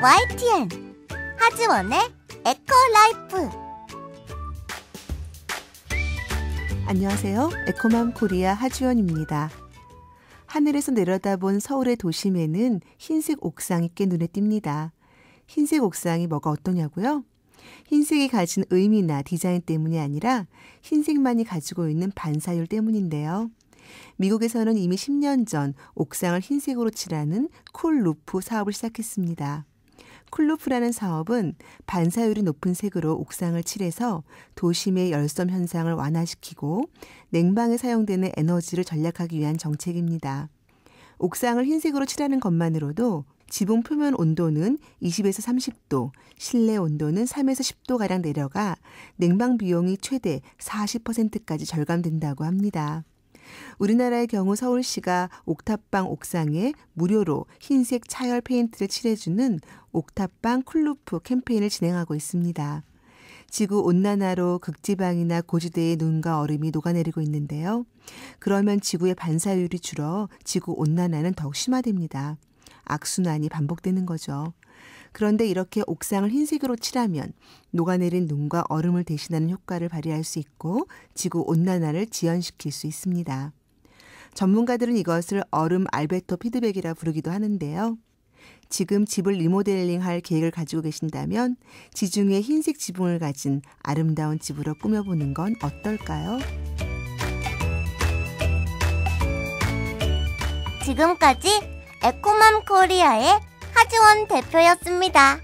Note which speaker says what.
Speaker 1: YTN 하지원의 에코라이프
Speaker 2: 안녕하세요. 에코맘 코리아 하주연입니다. 하늘에서 내려다본 서울의 도심에는 흰색 옥상이 꽤 눈에 띕니다. 흰색 옥상이 뭐가 어떠냐고요? 흰색이 가진 의미나 디자인 때문이 아니라 흰색만이 가지고 있는 반사율 때문인데요. 미국에서는 이미 10년 전 옥상을 흰색으로 칠하는 쿨 루프 사업을 시작했습니다. 쿨루프라는 사업은 반사율이 높은 색으로 옥상을 칠해서 도심의 열섬 현상을 완화시키고 냉방에 사용되는 에너지를 전략하기 위한 정책입니다. 옥상을 흰색으로 칠하는 것만으로도 지붕 표면 온도는 20에서 30도, 실내 온도는 3에서 10도가량 내려가 냉방 비용이 최대 40%까지 절감된다고 합니다. 우리나라의 경우 서울시가 옥탑방 옥상에 무료로 흰색 차열 페인트를 칠해주는 옥탑방 쿨루프 캠페인을 진행하고 있습니다. 지구 온난화로 극지방이나 고지대의 눈과 얼음이 녹아내리고 있는데요. 그러면 지구의 반사율이 줄어 지구 온난화는 더욱 심화됩니다. 악순환이 반복되는 거죠. 그런데 이렇게 옥상을 흰색으로 칠하면 녹아내린 눈과 얼음을 대신하는 효과를 발휘할 수 있고 지구 온난화를 지연시킬 수 있습니다. 전문가들은 이것을 얼음 알베토 피드백이라 부르기도 하는데요. 지금 집을 리모델링 할 계획을 가지고 계신다면 지중해 흰색 지붕을 가진 아름다운 집으로 꾸며보는 건 어떨까요?
Speaker 1: 지금까지 에코맘 코리아의 하지원 대표였습니다.